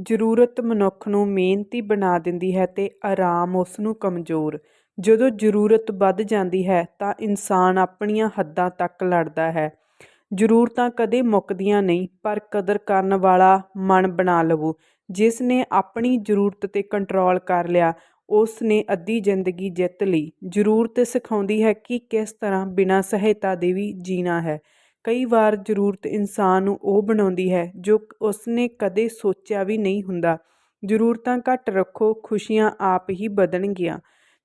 ਜ਼ਰੂਰਤ ਮਨੁੱਖ ਨੂੰ ਮਿਹਨਤੀ ਬਣਾ ਦਿੰਦੀ ਹੈ ਤੇ ਆਰਾਮ ਉਸ ਨੂੰ ਕਮਜ਼ੋਰ। ਜਦੋਂ ਜ਼ਰੂਰਤ ਵੱਧ ਜਾਂਦੀ ਹੈ ਤਾਂ ਇਨਸਾਨ ਆਪਣੀਆਂ ਹੱਦਾਂ ਤੱਕ ਲੜਦਾ ਹੈ। ਜ਼ਰੂਰਤਾਂ ਕਦੇ ਮੁੱਕਦੀਆਂ ਨਹੀਂ, ਪਰ ਕਦਰ ਕਰਨ ਵਾਲਾ ਮਨ ਬਣਾ ਲਵੋ। ਜਿਸ ਨੇ ਆਪਣੀ ਜ਼ਰੂਰਤ 'ਤੇ ਕੰਟਰੋਲ ਕਰ ਲਿਆ, ਉਸ ਨੇ ਅੱਧੀ ਜ਼ਿੰਦਗੀ ਜਿੱਤ ਲਈ। ਜ਼ਰੂਰਤ ਸਿਖਾਉਂਦੀ ਹੈ ਕਿ ਕਿਸ ਤਰ੍ਹਾਂ ਬਿਨਾਂ ਸਹਾਇਤਾ ਦੇ ਵੀ ਜੀਣਾ ਹੈ। ਕਈ ਵਾਰ ਜ਼ਰੂਰਤ ਇਨਸਾਨ ਨੂੰ ਉਹ ਬਣਾਉਂਦੀ ਹੈ, ਜੋ ਉਸਨੇ ਕਦੇ ਸੋਚਿਆ ਵੀ ਨਹੀਂ ਹੁੰਦਾ। ਜ਼ਰੂਰਤਾਂ ਘੱਟ ਰੱਖੋ, ਖੁਸ਼ੀਆਂ ਆਪ ਹੀ ਵਧਣਗੀਆਂ।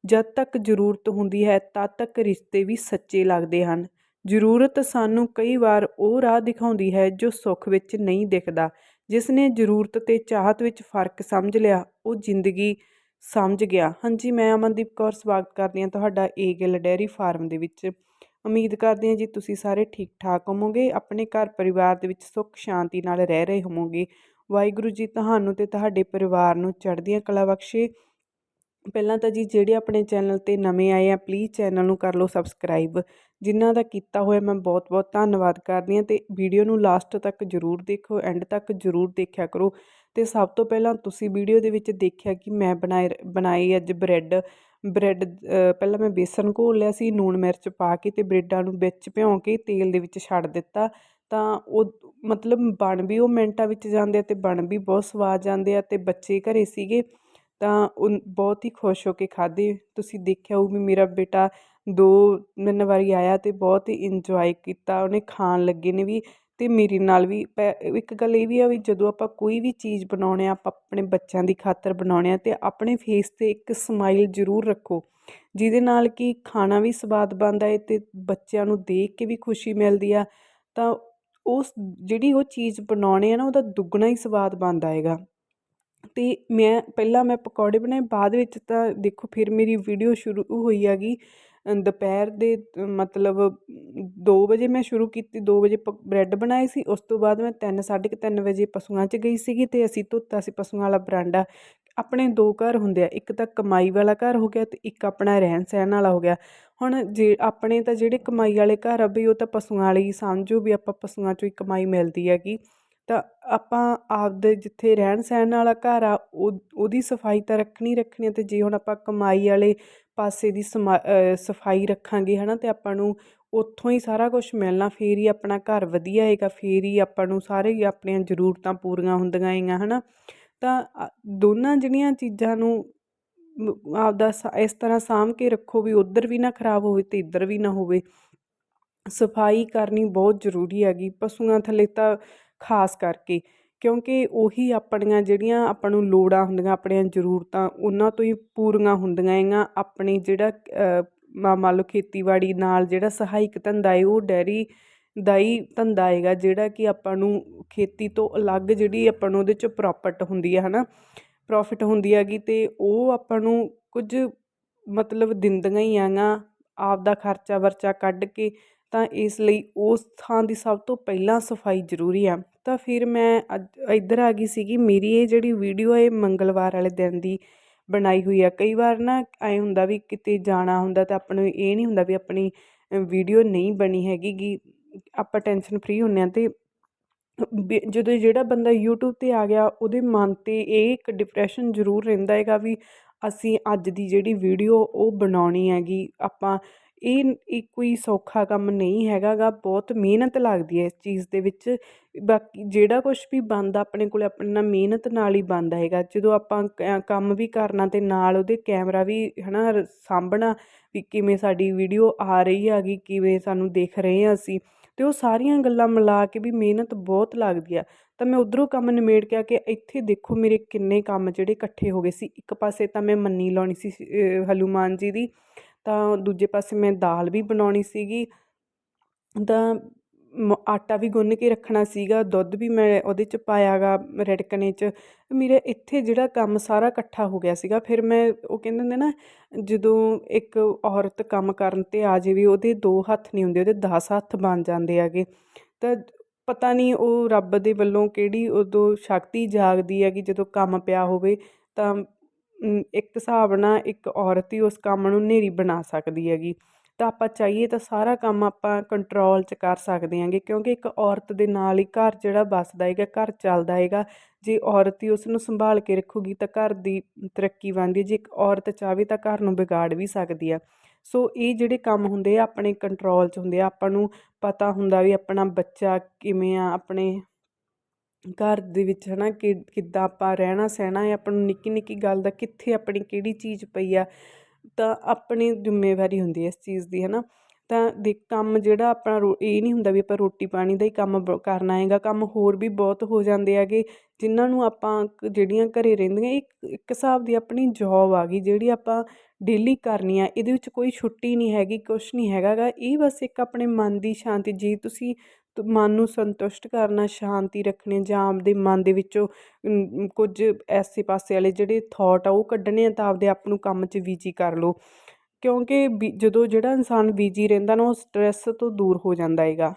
ਜਦ ਤੱਕ ਜ਼ਰੂਰਤ ਹੁੰਦੀ ਹੈ, ਤਦ ਤੱਕ ਰਿਸ਼ਤੇ ਵੀ ਸੱਚੇ ਲੱਗਦੇ ਹਨ। ਜ਼ਰੂਰਤ ਸਾਨੂੰ ਕਈ ਵਾਰ ਉਹ ਰਾਹ ਦਿਖਾਉਂਦੀ ਹੈ, ਜੋ ਸੁੱਖ ਵਿੱਚ ਨਹੀਂ ਦਿਖਦਾ। ਜਿਸ ਨੇ ਜ਼ਰੂਰਤ ਤੇ ਚਾਹਤ ਵਿੱਚ ਫ਼ਰਕ ਸਮਝ ਲਿਆ, ਉਹ ਜ਼ਿੰਦਗੀ ਸਮਝ ਗਿਆ। ਹਾਂਜੀ, ਮੈਂ ਅਮਨਦੀਪ ਕੌਰ, ਸਵਾਗਤ ਕਰਦੀ ਹਾਂ ਤੁਹਾਡਾ ਏ ਗਿੱਲ ਡੈਰੀ ਫਾਰਮ ਦੇ ਵਿੱਚ। ਉਮੀਦ ਕਰਦੇ ਹਾਂ ਜੀ ਤੁਸੀਂ ਸਾਰੇ ਠੀਕ ਠਾਕ ਹੋਵੋਗੇ, ਆਪਣੇ ਘਰ ਪਰਿਵਾਰ ਦੇ ਵਿੱਚ ਸੁੱਖ, ਸ਼ਾਂਤੀ ਨਾਲ ਰਹਿ ਰਹੇ ਹੋਵੋਗੇ। ਵਾਹਿਗੁਰੂ ਜੀ ਤੁਹਾਨੂੰ ਤੇ ਤੁਹਾਡੇ ਪਰਿਵਾਰ ਨੂੰ ਚੜ੍ਹਦੀਆਂ ਕਲਾ ਬਖਸ਼ੇ। ਪਹਿਲਾਂ ਤਾਂ ਜੀ ਜਿਹੜੇ ਆਪਣੇ ਚੈਨਲ ਤੇ ਨਵੇਂ ਆਏ ਆ ਪਲੀਜ਼ ਚੈਨਲ ਨੂੰ ਕਰ ਲਓ ਸਬਸਕ੍ਰਾਈਬ ਜਿਨ੍ਹਾਂ ਦਾ ਕੀਤਾ ਹੋਇਆ ਮੈਂ ਬਹੁਤ-ਬਹੁਤ ਧੰਨਵਾਦ ਕਰਦੀ ਹਾਂ ਤੇ ਵੀਡੀਓ ਨੂੰ ਲਾਸਟ ਤੱਕ ਜਰੂਰ ਦੇਖੋ ਐਂਡ ਤੱਕ ਜਰੂਰ ਦੇਖਿਆ ਕਰੋ। ਤੇ ਸਭ ਤੋਂ ਪਹਿਲਾਂ ਤੁਸੀਂ ਵੀਡੀਓ ਦੇ ਵਿੱਚ ਦੇਖਿਆ ਕਿ ਮੈਂ ਬਣਾਏ, ਬਣਾਈ ਅੱਜ ਬ੍ਰੈਡ ਬ੍ਰੈਡ ਪਹਿਲਾਂ ਮੈਂ ਬੇਸਨ ਘੋਲ ਲਿਆ ਸੀ ਲੂਣ ਮਿਰਚ ਪਾ ਕੇ ਅਤੇ ਬ੍ਰੈਡਾਂ ਨੂੰ ਵਿੱਚ ਭਿਉਂ ਕੇ ਤੇਲ ਦੇ ਵਿੱਚ ਛੱਡ ਦਿੱਤਾ। ਤਾਂ ਉਹ ਮਤਲਬ ਬਣ ਵੀ ਉਹ ਮਿੰਟਾਂ ਵਿੱਚ ਜਾਂਦੇ ਆ ਤੇ ਬਣ ਵੀ ਬਹੁਤ ਸਵਾਦ ਜਾਂਦੇ ਆ ਅਤੇ ਬੱਚੇ ਘਰ ਸੀਗੇ ਤਾਂ ਉਹ ਬਹੁਤ ਹੀ ਖੁਸ਼ ਹੋ ਕੇ ਖਾਧੇ। ਤੁਸੀਂ ਦੇਖਿਆ ਉਹ ਵੀ ਮੇਰਾ ਬੇਟਾ ਦੋ ਤਿੰਨ ਵਾਰੀ ਆਇਆ ਅਤੇ ਬਹੁਤ ਹੀ ਇੰਜੋਏ ਕੀਤਾ, ਉਹਨੇ ਖਾਣ ਲੱਗੇ ਨੇ ਵੀ ਅਤੇ ਮੇਰੇ ਨਾਲ ਵੀ ਪੈ, ਇੱਕ ਗੱਲ ਇਹ ਵੀ ਆ ਵੀ ਜਦੋਂ ਆਪਾਂ ਕੋਈ ਵੀ ਚੀਜ਼ ਬਣਾਉਣੇ ਆ ਆਪਾਂ ਆਪਣੇ ਬੱਚਿਆਂ ਦੀ ਖਾਤਰ ਬਣਾਉਣੇ ਆ ਅਤੇ ਆਪਣੇ ਫੇਸ ਤੇ ਇੱਕ ਸਮਾਈਲ ਜ਼ਰੂਰ ਰੱਖੋ, ਜਿਹਦੇ ਨਾਲ ਕਿ ਖਾਣਾ ਵੀ ਸਵਾਦ ਬਣਦਾ ਹੈ ਅਤੇ ਬੱਚਿਆਂ ਨੂੰ ਦੇਖ ਕੇ ਵੀ ਖੁਸ਼ੀ ਮਿਲਦੀ ਆ, ਤਾਂ ਉਸ ਜਿਹੜੀ ਉਹ ਚੀਜ਼ ਬਣਾਉਣੇ ਆ ਨਾ, ਉਹਦਾ ਦੁੱਗਣਾ ਹੀ ਸਵਾਦ ਬਣਦਾ ਹੈਗਾ। ਅਤੇ ਮੈਂ, ਪਹਿਲਾਂ ਮੈਂ ਪਕੌੜੇ ਬਣਾਏ, ਬਾਅਦ ਵਿੱਚ ਤਾਂ ਦੇਖੋ ਫਿਰ ਮੇਰੀ ਵੀਡੀਓ ਸ਼ੁਰੂ ਹੋਈ ਹੈਗੀ ਦੁਪਹਿਰ ਦੇ ਮਤਲਬ ਦੋ ਵਜੇ ਮੈਂ ਸ਼ੁਰੂ ਕੀਤੀ, ਦੋ ਵਜੇ ਪ, ਬ੍ਰੈਡ ਬਣਾਏ ਸੀ, ਉਸ ਤੋਂ ਬਾਅਦ ਮੈਂ ਤਿੰਨ, ਸਾਢੇ ਕੁ ਤਿੰਨ ਵਜੇ ਪਸ਼ੂਆਂ 'ਚ ਗਈ ਸੀਗੀ ਅਤੇ ਅਸੀਂ ਧੋਤਾ ਸੀ ਪਸ਼ੂਆਂ ਵਾਲਾ ਬਰਾਂਡਾ। ਆਪਣੇ ਦੋ ਘਰ ਹੁੰਦੇ ਆ, ਇੱਕ ਤਾਂ ਕਮਾਈ ਵਾਲਾ ਘਰ ਹੋ ਗਿਆ ਅਤੇ ਇੱਕ ਆਪਣਾ ਰਹਿਣ ਸਹਿਣ ਵਾਲਾ ਹੋ ਗਿਆ। ਹੁਣ ਜੇ ਆਪਣੇ ਤਾਂ ਜਿਹੜੇ ਕਮਾਈ ਵਾਲੇ ਘਰ ਆ ਵੀ ਉਹ ਤਾਂ ਪਸ਼ੂਆਂ ਵਾਲੀ ਸਮਝੋ ਵੀ ਆਪਾਂ ਪਸ਼ੂਆਂ 'ਚੋਂ ਹੀ ਕਮਾਈ ਮਿਲਦੀ ਹੈਗੀ। ਤਾਂ ਆਪਾਂ ਆਪਦੇ ਜਿੱਥੇ ਰਹਿਣ ਸਹਿਣ ਵਾਲਾ ਘਰ ਆ, ਉਹ, ਉਹਦੀ ਸਫ਼ਾਈ ਤਾਂ ਰੱਖਣੀ ਰੱਖਣੀ ਤੇ ਜੇ ਹੁਣ ਆਪਾਂ ਕਮਾਈ ਵਾਲੇ ਪਾਸੇ ਦੀ ਸਫ਼ਾਈ ਰੱਖਾਂਗੇ ਹੈ ਨਾ ਅਤੇ ਆਪਾਂ ਨੂੰ ਉੱਥੋਂ ਹੀ ਸਾਰਾ ਕੁਝ ਮਿਲਣਾ, ਫਿਰ ਹੀ ਆਪਣਾ ਘਰ ਵਧੀਆ ਹੈਗਾ, ਫਿਰ ਹੀ ਆਪਾਂ ਨੂੰ ਸਾਰੇ ਹੀ ਆਪਣੀਆਂ ਜ਼ਰੂਰਤਾਂ ਪੂਰੀਆਂ ਹੁੰਦੀਆਂ ਹੈਗੀਆਂ ਹੈ ਨਾ ਤਾਂ ਦੋਨਾਂ ਜਿਹੜੀਆਂ ਚੀਜ਼ਾਂ ਨੂੰ ਆਪਦਾ ਇਸ ਤਰ੍ਹਾਂ ਸਾਂਭ ਕੇ ਰੱਖੋ ਵੀ ਉਧਰ ਵੀ ਨਾ ਖਰਾਬ ਹੋਵੇ ਤੇ ਇੱਧਰ ਵੀ ਨਾ ਹੋਵੇ। ਸਫ਼ਾਈ ਕਰਨੀ ਬਹੁਤ ਜ਼ਰੂਰੀ ਹੈਗੀ ਪਸ਼ੂਆਂ ਥੱਲੇ ਤਾਂ ਖਾਸ ਕਰਕੇ। ਕਿਉਂਕਿ ਉਹੀ ਆਪਣੀਆਂ ਜਿਹੜੀਆਂ ਆਪਾਂ ਨੂੰ ਲੋੜਾਂ ਹੁੰਦੀਆਂ, ਆਪਣੀਆਂ ਜ਼ਰੂਰਤਾਂ, ਉਹਨਾਂ ਤੋਂ ਹੀ ਪੂਰੀਆਂ ਹੁੰਦੀਆਂ ਹੈਗੀਆਂ। ਆਪਣੀ ਜਿਹੜਾ ਮੰਨ ਲਓ ਖੇਤੀਬਾੜੀ ਨਾਲ ਜਿਹੜਾ ਸਹਾਇਕ ਧੰਦਾ ਹੈ ਉਹ ਡੈਰੀ ਦਾ ਹੀ ਧੰਦਾ ਹੈਗਾ, ਜਿਹੜਾ ਕਿ ਆਪਾਂ ਨੂੰ ਖੇਤੀ ਤੋਂ ਅਲੱਗ ਜਿਹੜੀ ਆਪਾਂ ਨੂੰ ਉਹਦੇ 'ਚ ਪ੍ਰੋਫਿਟ ਹੁੰਦੀ ਹੈ ਹੈ ਨਾ ਪ੍ਰੋਫਿਟ ਹੁੰਦੀ ਹੈਗੀ ਅਤੇ ਉਹ ਆਪਾਂ ਨੂੰ ਕੁਝ ਮਤਲਬ ਦਿੰਦੀਆਂ ਹੀ ਆਗਾ ਆਪਦਾ ਖਰਚਾ ਵਰਚਾ ਕੱਢ ਕੇ ਤਾਂ ਇਸ ਲਈ ਉਸ ਥਾਂ ਦੀ ਸਭ ਤੋਂ ਪਹਿਲਾਂ ਸਫ਼ਾਈ ਜ਼ਰੂਰੀ ਆ। ਤਾਂ ਫਿਰ ਮੈਂ ਅੱਜ ਇੱਧਰ ਆ ਗਈ ਸੀਗੀ। ਮੇਰੀ ਇਹ ਜਿਹੜੀ ਵੀਡੀਓ ਇਹ ਮੰਗਲਵਾਰ ਵਾਲੇ ਦਿਨ ਦੀ ਬਣਾਈ ਹੋਈ ਆ। ਕਈ ਵਾਰ ਨਾ ਐਂ ਹੁੰਦਾ ਵੀ ਕਿਤੇ ਜਾਣਾ ਹੁੰਦਾ ਤਾਂ ਆਪਾਂ ਨੂੰ ਇਹ ਨਹੀਂ ਹੁੰਦਾ ਵੀ ਆਪਣੀ ਵੀਡੀਓ ਨਹੀਂ ਬਣੀ ਹੈਗੀ ਗੀ। ਆਪਾਂ ਟੈਨਸ਼ਨ ਫ੍ਰੀ ਹੁੰਨੇ ਆ ਤੇ ਜਦੋਂ ਜਿਹੜਾ ਬੰਦਾ YouTube ਤੇ ਆ ਗਿਆ, ਉਹਦੇ ਮਨ ਤੇ ਇਹ ਇੱਕ ਡਿਪਰੈਸ਼ਨ ਜ਼ਰੂਰ ਰਹਿੰਦਾ ਹੈਗਾ ਵੀ ਅਸੀਂ ਅੱਜ ਦੀ ਜਿਹੜੀ ਵੀਡੀਓ ਉਹ ਬਣਾਉਣੀ ਹੈਗੀ। ਆਪਾਂ ਇਹ ਇਹ ਕੋਈ ਸੌਖਾ ਕੰਮ ਨਹੀਂ ਹੈਗਾ ਗਾ ਬਹੁਤ ਮਿਹਨਤ ਲੱਗਦੀ ਹੈ ਇਸ ਚੀਜ਼ ਦੇ ਵਿੱਚ। ਬਾਕੀ ਜਿਹੜਾ ਕੁਛ ਵੀ ਬਣਦਾ ਆਪਣੇ ਕੋਲ ਆਪਣਾ ਮਿਹਨਤ ਨਾਲ ਹੀ ਬਣਦਾ ਹੈਗਾ। ਜਦੋਂ ਆਪਾਂ ਕੰਮ ਵੀ ਕਰਨਾ ਤੇ ਨਾਲ ਉਹਦੇ ਕੈਮਰਾ ਵੀ ਹੈ ਨਾ ਸਾਂਭਣਾ ਵੀ ਕਿਵੇਂ ਸਾਡੀ ਵੀਡੀਓ ਆ ਰਹੀ ਹੈਗੀ, ਕਿਵੇਂ ਸਾਨੂੰ ਦੇਖ ਰਹੇ ਹਾਂ ਅਸੀਂ ਅਤੇ ਉਹ ਸਾਰੀਆਂ ਗੱਲਾਂ ਮਿਲਾ ਕੇ ਵੀ ਮਿਹਨਤ ਬਹੁਤ ਲੱਗਦੀ ਆ। ਤਾਂ ਮੈਂ ਉਧਰੋਂ ਕੰਮ ਨਿਮੇੜ ਕੇ ਆ ਕੇ ਇੱਥੇ ਦੇਖੋ ਮੇਰੇ ਕਿੰਨੇ ਕੰਮ ਜਿਹੜੇ ਇਕੱਠੇ ਹੋ ਗਏ ਸੀ। ਇੱਕ ਪਾਸੇ ਤਾਂ ਮੈਂ ਮੰਨੀ ਲਾਉਣੀ ਸੀ ਹਲੂਮਾਨ ਜੀ ਦੀ। ਤਾਂ ਦੂਜੇ ਪਾਸੇ ਮੈਂ ਦਾਲ ਵੀ ਬਣਾਉਣੀ ਸੀਗੀ। ਤਾਂ ਆਟਾ ਵੀ ਗੁੰਨ ਕੇ ਰੱਖਣਾ ਸੀਗਾ, ਦੁੱਧ ਵੀ ਮੈਂ ਉਹਦੇ 'ਚ ਪਾਇਆ ਗਾ ਰਿੜਕਣੇ 'ਚ। ਮੇਰੇ ਇੱਥੇ ਜਿਹੜਾ ਕੰਮ ਸਾਰਾ ਇਕੱਠਾ ਹੋ ਗਿਆ ਸੀਗਾ, ਫਿਰ ਮੈਂ ਉਹ ਕਹਿੰਦੇ ਹੁੰਦੇ ਨਾ, ਜਦੋਂ ਇੱਕ ਔਰਤ ਕੰਮ ਕਰਨ 'ਤੇ ਆ ਜਾਵੇ, ਉਹਦੇ ਦੋ ਹੱਥ ਨਹੀਂ ਹੁੰਦੇ, ਉਹਦੇ 10 ਹੱਥ ਬਣ ਜਾਂਦੇ ਹੈਗੇ। ਤਾਂ ਪਤਾ ਨਹੀਂ ਉਹ ਰੱਬ ਦੇ ਵੱਲੋਂ ਕਿਹੜੀ ਉਦੋਂ ਸ਼ਕਤੀ ਜਾਗਦੀ ਹੈਗੀ, ਜਦੋਂ ਕੰਮ ਪਿਆ ਹੋਵੇ, ਤਾਂ ਇੱਕ ਹਿਸਾਬ ਨਾਲ ਇੱਕ ਔਰਤ ਹੀ ਉਸ ਕੰਮ ਨੂੰ ਨੇਰੀ ਬਣਾ ਸਕਦੀ ਹੈਗੀ। ਤਾਂ ਆਪਾਂ ਚਾਹੀਏ ਤਾਂ ਸਾਰਾ ਕੰਮ ਆਪਾਂ ਕੰਟਰੋਲ 'ਚ ਕਰ ਸਕਦੇ ਹਾਂਗੇ, ਕਿਉਂਕਿ ਇੱਕ ਔਰਤ ਦੇ ਨਾਲ ਹੀ ਘਰ ਜਿਹੜਾ ਵੱਸਦਾ ਹੈਗਾ, ਘਰ ਚੱਲਦਾ ਹੈਗਾ। ਜੇ ਔਰਤ ਹੀ ਉਸ ਨੂੰ ਸੰਭਾਲ ਕੇ ਰੱਖੂਗੀ ਤਾਂ ਘਰ ਦੀ ਤਰੱਕੀ ਬਣਦੀ, ਜੇ ਇੱਕ ਔਰਤ ਚਾਹਵੇ ਤਾਂ ਘਰ ਨੂੰ ਵਿਗਾੜ ਵੀ ਸਕਦੀ ਆ। ਸੋ ਇਹ ਜਿਹੜੇ ਕੰਮ ਹੁੰਦੇ ਆ, ਆਪਣੇ ਕੰਟਰੋਲ 'ਚ ਹੁੰਦੇ ਆ। ਆਪਾਂ ਨੂੰ ਪਤਾ ਹੁੰਦਾ ਵੀ ਆਪਣਾ ਬੱਚਾ ਕਿਵੇਂ ਆ, ਆਪਣੇ ਘਰ ਦੇ ਵਿੱਚ ਹੈ ਨਾ ਕਿ ਕਿੱਦਾਂ ਆਪਾਂ ਰਹਿਣਾ ਸਹਿਣਾ ਹੈ, ਆਪਾਂ ਨੂੰ ਨਿੱਕੀ ਨਿੱਕੀ ਗੱਲ ਦਾ ਕਿੱਥੇ ਆਪਣੀ ਕਿਹੜੀ ਚੀਜ਼ ਪਈ ਆ, ਤਾਂ ਆਪਣੀ ਜ਼ਿੰਮੇਵਾਰੀ ਹੁੰਦੀ ਹੈ ਇਸ ਚੀਜ਼ ਦੀ ਹੈ ਨਾ ਤਾਂ ਦੇ ਕੰਮ ਜਿਹੜਾ ਆਪਣਾ ਰੋ, ਇਹ ਨਹੀਂ ਹੁੰਦਾ ਵੀ ਆਪਾਂ ਰੋਟੀ ਪਾਣੀ ਦਾ ਹੀ ਕੰਮ ਬ, ਕਰਨਾ ਹੈਗਾ, ਕੰਮ ਹੋਰ ਵੀ ਬਹੁਤ ਹੋ ਜਾਂਦੇ ਹੈਗੇ, ਜਿਨ੍ਹਾਂ ਨੂੰ ਆਪਾਂ ਕ- ਜਿਹੜੀਆਂ ਘਰੇ ਰਹਿੰਦੀਆਂ, ਇੱਕ ਇੱਕ ਹਿਸਾਬ ਦੀ ਆਪਣੀ ਜੋਬ ਆ ਗਈ, ਜਿਹੜੀ ਆਪਾਂ ਡੇਲੀ ਕਰਨੀ ਆ, ਇਹਦੇ ਵਿੱਚ ਕੋਈ ਛੁੱਟੀ ਨਹੀਂ ਹੈਗੀ, ਕੁਛ ਨਹੀਂ ਹੈਗਾ ਗਾ, ਇਹ ਬਸ ਇੱਕ ਆਪਣੇ ਮਨ ਦੀ ਸ਼ਾਂਤੀ, ਜੇ ਤੁਸੀਂ ਮਨ ਨੂੰ ਸੰਤੁਸ਼ਟ ਕਰਨਾ, ਸ਼ਾਂਤੀ ਰੱਖਣੀ, ਜਾਂ ਆਪਦੇ ਮਨ ਦੇ ਵਿੱਚੋਂ ਕੁਝ ਐਸੇ ਪਾਸੇ ਵਾਲੇ ਜਿਹੜੇ ਥੋਟ ਆ, ਉਹ ਕੱਢਣੇ ਆ, ਤਾਂ ਆਪਦੇ ਆਪ ਨੂੰ ਕੰਮ 'ਚ ਬਿਜ਼ੀ ਕਰ ਲਓ। ਕਿਉਂਕਿ ਬੀ ਜਦੋਂ ਜਿਹੜਾ ਇਨਸਾਨ ਬਿਜ਼ੀ ਰਹਿੰਦਾ ਨਾ, ਉਹ ਸਟ੍ਰੈਸ ਤੋਂ ਦੂਰ ਹੋ ਜਾਂਦਾ ਹੈਗਾ।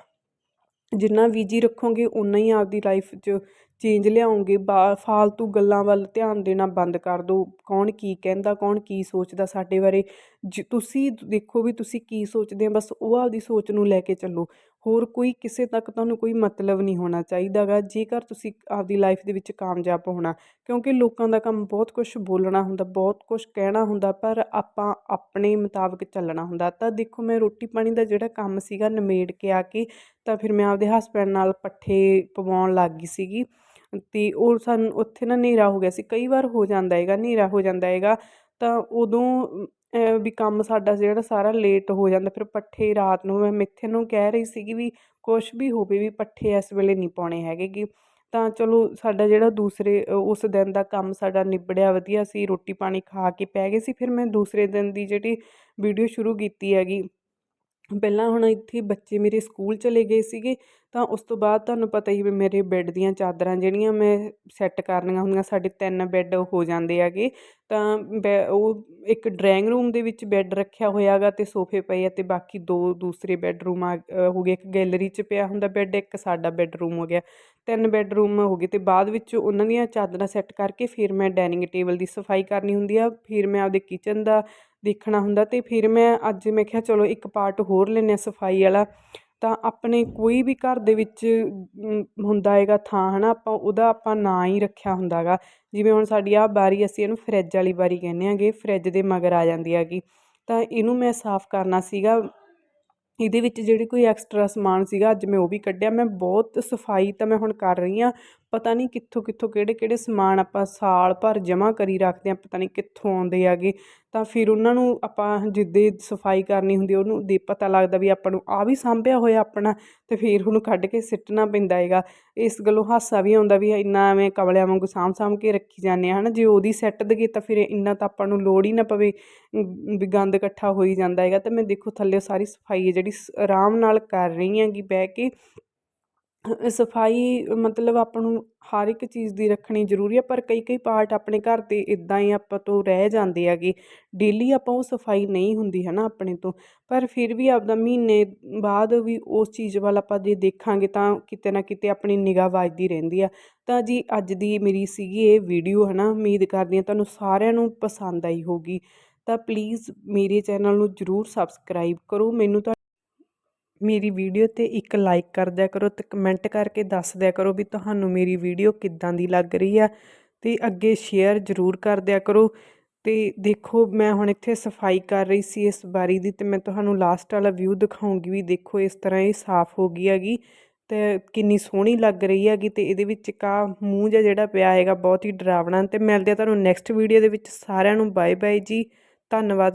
ਜਿੰਨਾ ਬਿਜ਼ੀ ਰੱਖੋਗੇ ਉਨਾ ਹੀ ਆਪਦੀ ਲਾਈਫ 'ਚ ਚੇਂਜ ਲਿਆਉਂਗੇ ਬਾ, ਫਾਲਤੂ ਗੱਲਾਂ ਵੱਲ ਧਿਆਨ ਦੇਣਾ ਬੰਦ ਕਰ ਦਿਓ ਕੌਣ ਕੀ ਕਹਿੰਦਾ, ਕੌਣ ਕੀ ਸੋਚਦਾ ਸਾਡੇ ਬਾਰੇ। ਜ, ਤੁਸੀਂ ਦੇਖੋ ਵੀ ਤੁਸੀਂ ਕੀ ਸੋਚਦੇ ਆ, ਬਸ ਉਹ ਆਪਦੀ ਸੋਚ ਨੂੰ ਲੈ ਕੇ ਚੱਲੋ। ਹੋਰ ਕੋਈ ਕਿਸੇ ਤੱਕ ਤੁਹਾਨੂੰ ਕੋਈ ਮਤਲਬ ਨਹੀਂ ਹੋਣਾ ਚਾਹੀਦਾ ਗਾ, ਜੇਕਰ ਤੁਸੀਂ ਆਪਦੀ ਲਾਈਫ ਦੇ ਵਿੱਚ ਕਾਮਯਾਬ ਹੋਣਾ, ਕਿਉਂਕਿ ਲੋਕਾਂ ਦਾ ਕੰਮ ਬਹੁਤ ਕੁਝ ਬੋਲਣਾ ਹੁੰਦਾ, ਬਹੁਤ ਕੁਝ ਕਹਿਣਾ ਹੁੰਦਾ, ਪਰ ਆਪਾਂ ਆਪਣੇ ਮੁਤਾਬਕ ਚੱਲਣਾ ਹੁੰਦਾ। ਤਾਂ ਦੇਖੋ, ਮੈਂ ਰੋਟੀ ਪਾਣੀ ਦਾ ਜਿਹੜਾ ਕੰਮ ਸੀਗਾ ਨਿਮੇੜ ਕੇ ਆ ਕੇ, ਤਾਂ ਫਿਰ ਮੈਂ ਆਪਦੇ ਹਸਬੈਂਡ ਨਾਲ ਪੱਠੇ ਪਵਾਉਣ ਲੱਗ ਗਈ ਸੀਗੀ। ਅਤੇ ਉਹ ਸਾਨੂੰ ਉੱਥੇ ਨਾ ਹਨੇਰਾ ਹੋ ਗਿਆ ਸੀ। ਕਈ ਵਾਰ ਹੋ ਜਾਂਦਾ ਹੈਗਾ, ਹਨੇਰਾ ਹੋ ਜਾਂਦਾ ਹੈਗਾ, ਤਾਂ ਉਦੋਂ ਵੀ ਕੰਮ ਸਾਡਾ ਜਿਹੜਾ ਸਾਰਾ ਲੇਟ ਹੋ ਜਾਂਦਾ, ਫਿਰ ਪੱਠੇ ਰਾਤ ਨੂੰ ਮੈਂ ਮਿੱਥੇ ਨੂੰ ਕਹਿ ਰਹੀ ਸੀਗੀ ਵੀ ਕੁਛ ਵੀ ਹੋਵੇ ਵੀ ਪੱਠੇ ਇਸ ਵੇਲੇ ਨਹੀਂ ਪਾਉਣੇ ਹੈਗੇ ਗੇ। ਤਾਂ ਚਲੋ ਸਾਡਾ ਜਿਹੜਾ ਦੂਸਰੇ ਉਸ ਦਿਨ ਦਾ ਕੰਮ ਸਾਡਾ ਨਿਬੜਿਆ ਵਧੀਆ ਸੀ, ਰੋਟੀ ਪਾਣੀ ਖਾ ਕੇ ਪੈ ਗਏ ਸੀ, ਫਿਰ ਮੈਂ ਦੂਸਰੇ ਦਿਨ ਦੀ ਜਿਹੜੀ ਵੀਡੀਓ ਸ਼ੁਰੂ ਕੀਤੀ ਹੈਗੀ ਪਹਿਲਾਂ ਹੁਣ ਇੱਥੇ ਬੱਚੇ ਮੇਰੇ ਸਕੂਲ ਚਲੇ ਗਏ ਸੀਗੇ, ਤਾਂ ਉਸ ਤੋਂ ਬਾਅਦ ਤੁਹਾਨੂੰ ਪਤਾ ਹੀ ਵੀ ਮੇਰੇ ਬੈੱਡ ਦੀਆਂ ਚਾਦਰਾਂ ਜਿਹੜੀਆਂ ਮੈਂ ਸੈੱਟ ਕਰਨੀਆਂ ਹੁੰਦੀਆਂ, ਸਾਡੇ ਤਿੰਨ ਬੈੱਡ ਹੋ ਜਾਂਦੇ ਹੈਗੇ। ਤਾਂ ਬੈ, ਉਹ ਇੱਕ ਡਰਾਇੰਗ ਰੂਮ ਦੇ ਵਿੱਚ ਬੈੱਡ ਰੱਖਿਆ ਹੋਇਆ ਹੈਗਾ ਅਤੇ ਸੋਫੇ ਪਏ ਆ ਅਤੇ ਬਾਕੀ ਦੋ ਦੂਸਰੇ ਬੈੱਡਰੂਮ ਆ ਹੋ ਗਏ, ਇੱਕ ਗੈਲਰੀ 'ਚ ਪਿਆ ਹੁੰਦਾ ਬੈੱਡ, ਇੱਕ ਸਾਡਾ ਬੈੱਡਰੂਮ ਹੋ ਗਿਆ। ਤਿੰਨ ਬੈੱਡਰੂਮ ਹੋ ਗਏ ਅਤੇ ਬਾਅਦ ਵਿੱਚ ਉਹਨਾਂ ਦੀਆਂ ਚਾਦਰਾਂ ਸੈੱਟ ਕਰਕੇ ਫਿਰ ਮੈਂ ਡਾਇਨਿੰਗ ਟੇਬਲ ਦੀ ਸਫ਼ਾਈ ਕਰਨੀ ਹੁੰਦੀ ਆ, ਫਿਰ ਮੈਂ ਆਪਦੇ ਕਿਚਨ ਦਾ ਦੇਖਣਾ ਹੁੰਦਾ ਅਤੇ ਫਿਰ ਮੈਂ ਅੱਜ ਮੈਂ ਕਿਹਾ ਚਲੋ ਇੱਕ ਪਾਰਟ ਹੋਰ ਲੈਂਦੇ ਹਾਂ ਸਫ਼ਾਈ ਵਾਲਾ। ਤਾਂ ਆਪਣੇ ਕੋਈ ਵੀ ਘਰ ਦੇ ਵਿੱਚ ਹੁੰਦਾ ਹੈਗਾ ਥਾਂ ਹੈ ਨਾ ਆਪਾਂ ਉਹਦਾ ਆਪਾਂ ਨਾਂ ਹੀ ਰੱਖਿਆ ਹੁੰਦਾ ਗਾ ਜਿਵੇਂ ਹੁਣ ਸਾਡੀ ਆਹ ਬਾਰੀ ਅਸੀਂ ਇਹਨੂੰ ਫਰਿੱਜ ਵਾਲੀ ਬਾਰੀ ਕਹਿੰਦੇ ਆਂਗੇ ਫਰਿੱਜ ਦੇ ਮਗਰ ਆ ਜਾਂਦੀ ਹੈਗੀ। ਤਾਂ ਇਹਨੂੰ ਮੈਂ ਸਾਫ਼ ਕਰਨਾ ਸੀਗਾ। ਇਹਦੇ ਵਿੱਚ ਜਿਹੜੇ ਕੋਈ ਐਕਸਟਰਾ ਸਮਾਨ ਸੀਗਾ, ਅੱਜ ਮੈਂ ਉਹ ਵੀ ਕੱਢਿਆ। ਮੈਂ ਬਹੁਤ ਸਫ਼ਾਈ ਤਾਂ ਮੈਂ ਹੁਣ ਕਰ ਰਹੀ ਹਾਂ। ਪਤਾ ਨਹੀਂ ਕਿੱਥੋਂ ਕਿੱਥੋਂ ਕਿਹੜੇ ਕਿਹੜੇ ਸਮਾਨ ਆਪਾਂ ਸਾਲ ਭਰ ਜਮ੍ਹਾਂ ਕਰੀ ਰੱਖਦੇ ਹਾਂ, ਪਤਾ ਨਹੀਂ ਕਿੱਥੋਂ ਆਉਂਦੇ ਹੈਗੇ। ਤਾਂ ਫਿਰ ਉਹਨਾਂ ਨੂੰ ਆਪਾਂ ਜਿੱਦੇ ਸਫ਼ਾਈ ਕਰਨੀ ਹੁੰਦੀ, ਉਹਨੂੰ ਦੇ ਪਤਾ ਲੱਗਦਾ ਵੀ ਆਪਾਂ ਨੂੰ ਆ ਵੀ ਸਾਂਭਿਆ ਹੋਇਆ ਆਪਣਾ ਅਤੇ ਫਿਰ ਉਹਨੂੰ ਕੱਢ ਕੇ ਸਿੱਟਣਾ ਪੈਂਦਾ ਹੈਗਾ। ਇਸ ਗੱਲੋਂ ਹਾਸਾ ਵੀ ਆਉਂਦਾ ਵੀ ਇੰਨਾ ਐਵੇਂ ਕਮਲਿਆਂ ਵਾਂਗੂ ਸਾਂਭ ਸਾਂਭ ਕੇ ਰੱਖੀ ਜਾਂਦੇ ਆ ਨਾ ਜੇ ਉਹਦੀ ਸੈੱਟ ਦਈਏ ਤਾਂ ਫਿਰ ਇੰਨਾ ਤਾਂ ਆਪਾਂ ਨੂੰ ਲੋੜ ਹੀ ਨਾ ਪਵੇ ਵੀ ਗੰਦ ਇਕੱਠਾ ਹੋਈ ਜਾਂਦਾ ਹੈਗਾ। ਤਾਂ ਮੈਂ ਦੇਖੋ ਥੱਲੇ ਸਾਰੀ ਸਫ਼ਾਈ ਹੈ ਜਿਹੜੀ ਸ- ਆਰਾਮ ਨਾਲ ਕਰ ਰਹੀ ਹੈਗੀ ਬਹਿ ਕੇ। ਸਫ਼ਾਈ ਮਤਲਬ ਆਪਾਂ ਨੂੰ ਹਰ ਇੱਕ ਚੀਜ਼ ਦੀ ਰੱਖਣੀ ਜ਼ਰੂਰੀ ਹੈ ਪਰ ਕਈ ਕਈ ਪਾਰਟ ਆਪਣੇ ਘਰ ਦੇ ਇੱਦਾਂ ਹੀ ਆਪਾਂ ਤੋਂ ਰਹਿ ਜਾਂਦੇ ਹੈਗੇ। ਡੇਲੀ ਆਪਾਂ ਉਹ ਸਫ਼ਾਈ ਨਹੀਂ ਹੁੰਦੀ ਹੈ ਨਾ ਆਪਣੇ ਤੋਂ, ਪਰ ਫਿਰ ਵੀ ਆਪਦਾ ਮਹੀਨੇ ਬਾਅਦ ਵੀ ਉਸ ਚੀਜ਼ ਵੱਲ ਆਪਾਂ ਜੇ ਦੇਖਾਂਗੇ ਤਾਂ ਕਿਤੇ ਨਾ ਕਿਤੇ ਆਪਣੀ ਨਿਗਾਹ ਵੱਜਦੀ ਰਹਿੰਦੀ ਆ। ਤਾਂ ਜੀ ਅੱਜ ਦੀ ਮੇਰੀ ਸੀਗੀ ਇਹ ਵੀਡੀਓ ਹੈ ਨਾ ਉਮੀਦ ਕਰਦੀ ਹਾਂ ਤੁਹਾਨੂੰ ਸਾਰਿਆਂ ਨੂੰ ਪਸੰਦ ਆਈ ਹੋਊਗੀ। ਤਾਂ ਪਲੀਜ਼ ਮੇਰੇ ਚੈਨਲ ਨੂੰ ਜਰੂਰ ਸਬਸਕ੍ਰਾਈਬ ਕਰੋ, ਮੈਨੂੰ ਤਾਂ ਮੇਰੀ ਵੀਡੀਓ ਤੇ ਇੱਕ ਲਾਈਕ ਕਰ ਦਿਆ ਕਰੋ ਤੇ ਕਮੈਂਟ ਕਰਕੇ ਦੱਸ ਦਿਆ ਕਰੋ ਵੀ ਤੁਹਾਨੂੰ ਮੇਰੀ ਵੀਡੀਓ ਕਿੱਦਾਂ ਦੀ ਲੱਗ ਰਹੀ ਆ ਤੇ ਅੱਗੇ ਸ਼ੇਅਰ ਜ਼ਰੂਰ ਕਰ ਦਿਆ ਕਰੋ ਤੇ ਦੇਖੋ ਮੈਂ ਹੁਣ ਇੱਥੇ ਸਫ਼ਾਈ ਕਰ ਰਹੀ ਸੀ ਇਸ ਬਾਰੀ ਦੀ ਤੇ ਮੈਂ ਤੁਹਾਨੂੰ ਲਾਸਟ ਵਾਲਾ ਵਿਊ ਦਿਖਾਉਂਗੀ ਵੀ ਦੇਖੋ ਇਸ ਤਰ੍ਹਾਂ ਇਹ ਸਾਫ਼ ਹੋ ਗਈ ਹੈਗੀ ਤੇ ਕਿੰਨੀ ਸੋਹਣੀ ਲੱਗ ਰਹੀ ਹੈਗੀ ਤੇ ਇਹਦੇ ਵਿੱਚ ਕਾ ਮੂੰਹ ਜਿਹਾ ਜਿਹੜਾ ਪਿਆ ਹੈਗਾ ਬਹੁਤ ਹੀ ਡਰਾਵਣਾ ਤੇ ਮਿਲਦੇ ਆ ਤੁਹਾਨੂੰ ਨੈਕਸਟ ਵੀਡੀਓ ਦੇ ਵਿੱਚ ਸਾਰਿਆਂ ਨੂੰ ਬਾਏ ਬਾਏ ਜੀ, ਧੰਨਵਾਦ।